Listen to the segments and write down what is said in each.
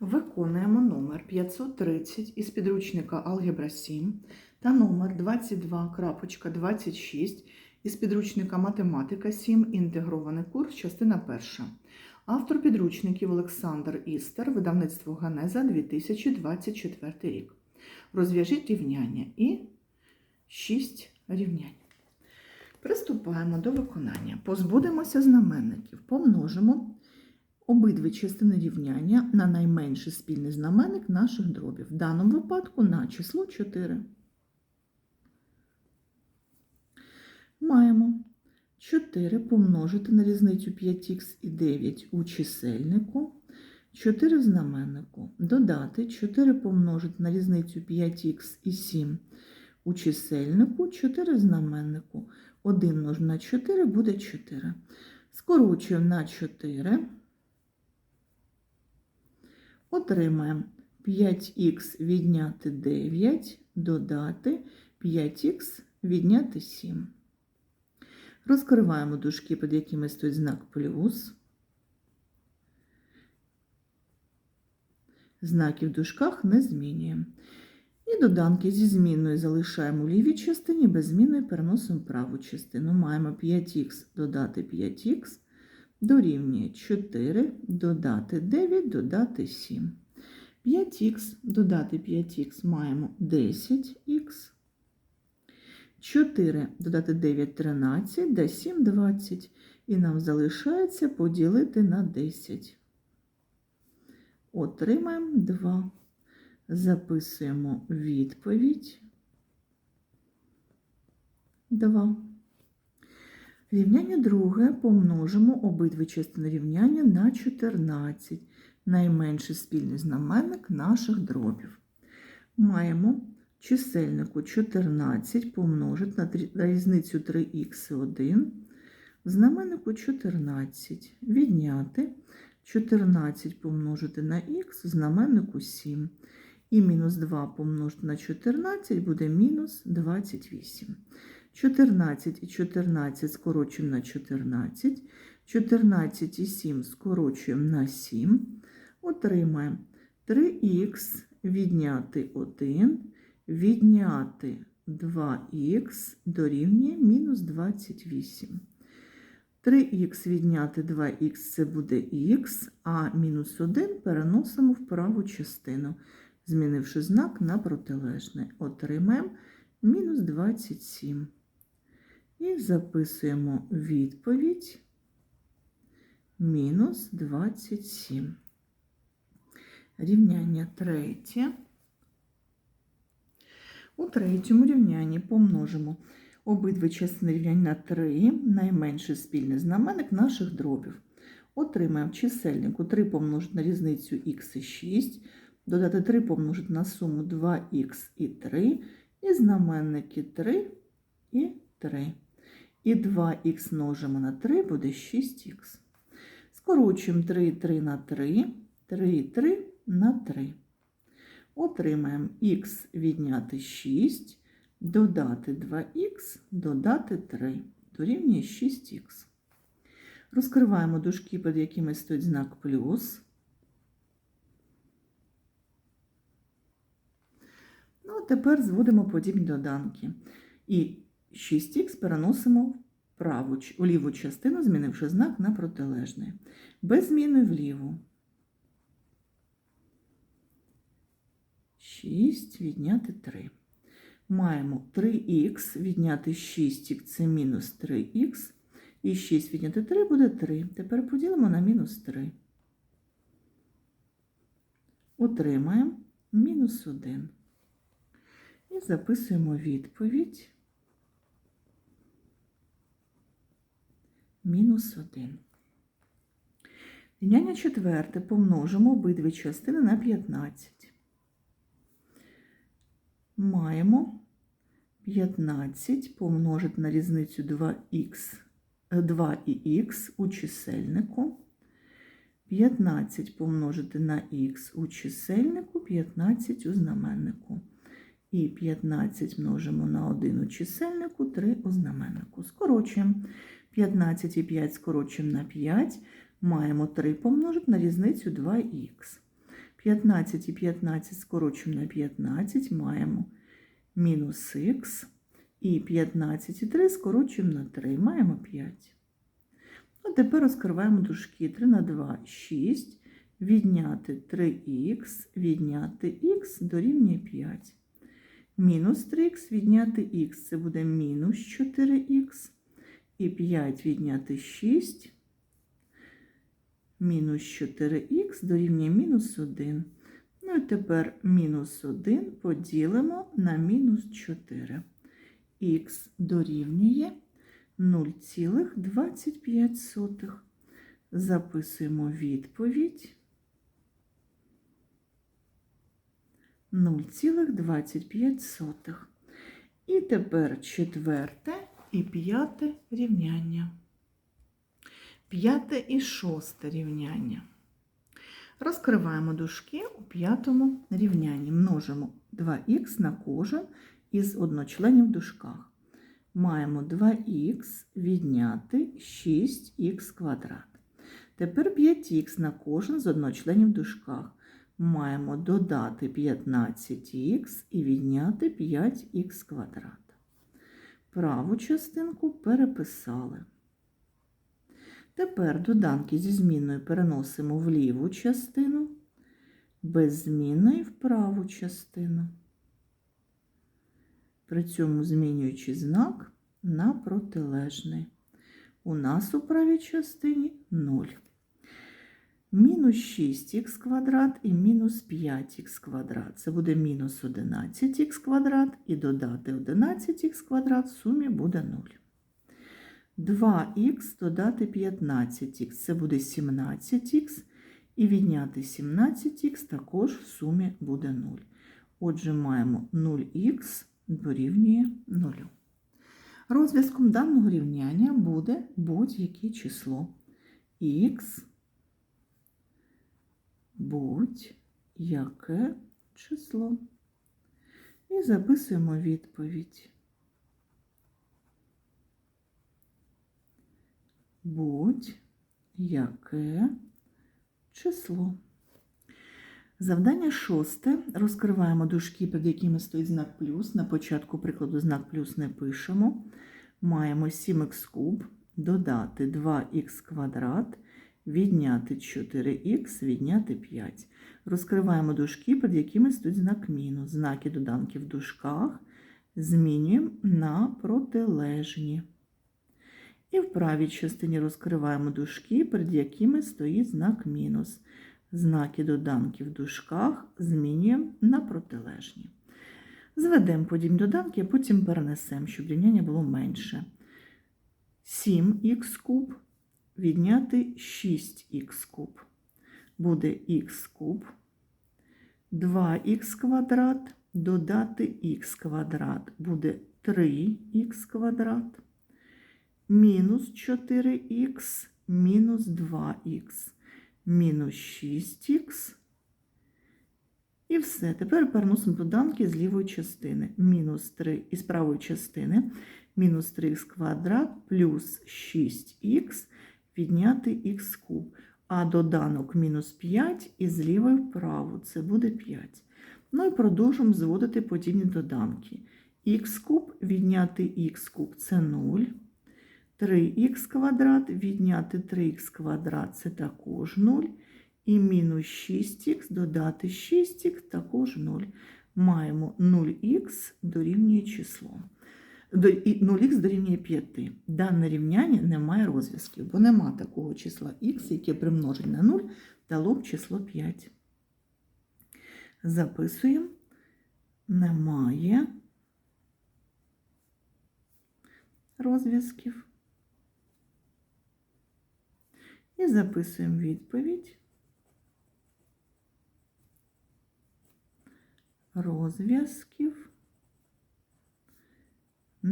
Виконуємо номер 530 із підручника Алгебра 7 та номер 22.26 із підручника Математика 7. Інтегрований курс, частина 1. Автор підручників Олександр Істер, видавництво Ганеза 2024 рік. Розв'яжіть рівняння і 6 рівнянь. Приступаємо до виконання. Позбудемося знаменників, помножимо обидві частини рівняння на найменший спільний знаменник наших дробів. В даному випадку на число 4. Маємо 4 помножити на різницю 5х і 9 у чисельнику, 4 в знаменнику. Додати 4 помножити на різницю 5х і 7 у чисельнику, 4 в знаменнику. 1 множимо на 4 буде 4. Скорочуємо на 4. Отримаємо 5х відняти 9, додати 5х відняти 7. Розкриваємо дужки, під якими стоїть знак плюс. Знаки в дужках не змінюємо. І доданки зі зміною залишаємо у лівій частині, без зміни переносимо праву частину. Маємо 5х додати 5х дорівнює 4, додати 9, додати 7. 5х додати 5х маємо 10х. 4 додати 9 13, да 7 20. І нам залишається поділити на 10. Отримаємо 2. Записуємо відповідь 2. Рівняння друге помножимо обидві частини рівняння на 14, найменший спільний знаменник наших дробів. Маємо чисельнику 14 помножити на різницю 3х1, знаменнику 14 відняти 14 помножити на х, знаменнику 7. І мінус 2 помножити на 14 буде мінус 28. 14 і 14 скорочуємо на 14, 14 і 7 скорочуємо на 7, отримаємо 3х відняти 1, відняти 2х дорівнює мінус 28. 3х відняти 2х це буде х, а мінус 1 переносимо в праву частину, змінивши знак на протилежне. Отримаємо мінус 27. І записуємо відповідь мінус 27. Рівняння третє. У третьому рівнянні помножимо обидві частини рівняння на 3, найменший спільний знаменник наших дробів. Отримаємо чисельнику 3 помножити на різницю х і 6, додати 3 помножити на суму 2х і 3, і знаменники 3 і 3. І 2х множимо на 3 буде 6х. Скорочуємо 3 3 на 3, 3 3 на 3. Отримаємо х відняти 6, додати 2х, додати 3. Дорівнює 6х. Розкриваємо дужки, під якими стоїть знак плюс. Ну, а тепер зводимо подібні доданки. І 6х переносимо в праву, у ліву частину, змінивши знак на протилежний. Без зміни в ліву. 6 відняти 3. Маємо 3х відняти 6х це мінус 3х. І 6 відняти 3 буде 3. Тепер поділимо на мінус 3. Отримаємо мінус 1. І записуємо відповідь. Мінус 1. Рівняння четверте помножимо обидві частини на 15. Маємо 15 помножити на різницю 2х, 2 і х у чисельнику. 15 помножити на х у чисельнику, 15 у знаменнику. І 15 множимо на 1 у чисельнику, 3 у знаменнику. Скорочуємо. 15 і 5 скорочуємо на 5. Маємо 3 помножити на різницю 2х. 15 і 15 скорочуємо на 15, маємо мінус х. І 15 і 3 скорочуємо на 3, маємо 5. А тепер розкриваємо дужки 3 на 2 6, відняти 3х, відняти х дорівнює 5. Мінус 3х відняти х, це буде мінус 4х. І 5 відняти 6, мінус 4х дорівнює мінус 1. Ну і тепер мінус 1 поділимо на мінус 4. Х дорівнює 0,25. Записуємо відповідь 0,25. І тепер четверте і п'яте рівняння. П'яте і шосте рівняння. Розкриваємо дужки у п'ятому рівнянні. Множимо 2х на кожен із одночленів в дужках. Маємо 2х відняти 6х квадрат. Тепер 5х на кожен з одночленів в дужках. Маємо додати 15х і відняти 5х квадрат. Праву частинку переписали. Тепер доданки зі зміною переносимо в ліву частину, без змінної в праву частину. При цьому змінюючи знак на протилежний. У нас у правій частині 0. Мінус 6х квадрат і мінус 5х квадрат. Це буде мінус 11х квадрат і додати 11х квадрат в сумі буде 0. 2х додати 15х, це буде 17х, і відняти 17х також в сумі буде 0. Отже, маємо 0х дорівнює 0. Розв'язком даного рівняння буде будь-яке число х, будь-яке число. І записуємо відповідь. будь-яке число. Завдання шосте. Розкриваємо дужки, під якими стоїть знак плюс. На початку прикладу знак плюс не пишемо. Маємо 7х куб, додати 2х квадрат, відняти 4х, відняти 5. Розкриваємо дужки, під якими стоїть знак мінус. Знаки доданки в дужках змінюємо на протилежні. І в правій частині розкриваємо дужки, перед якими стоїть знак мінус. Знаки доданки в дужках змінюємо на протилежні. Зведемо подібні доданки, а потім перенесемо, щоб рівняння було менше. 7х куб відняти 6х куб. Буде х куб, 2х квадрат додати х квадрат буде 3х квадрат мінус 4х мінус 2х мінус 6х. І все. Тепер переносимо доданки з лівої частини. Мінус 3 із правої частини. Мінус 3х квадрат плюс 6х відняти х куб. А доданок мінус 5 із лівої вправо. Це буде 5. Ну і продовжуємо зводити подібні доданки. х куб відняти х куб це 0. 3х квадрат відняти 3х квадрат це також 0. І мінус 6х додати 6х також 0. Маємо 0х дорівнює число. 0х дорівнює 5. Дане рівняння не має розв'язків, бо нема такого числа х, яке при множенні на 0 дало б число 5. Записуємо. Немає розв'язків. І записуємо відповідь. Розв'язків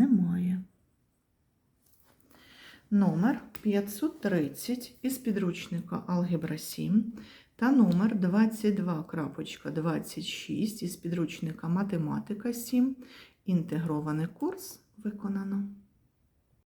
немає. Номер 530 із підручника Алгебра 7 та номер 22.26 із підручника Математика 7. Інтегрований курс виконано.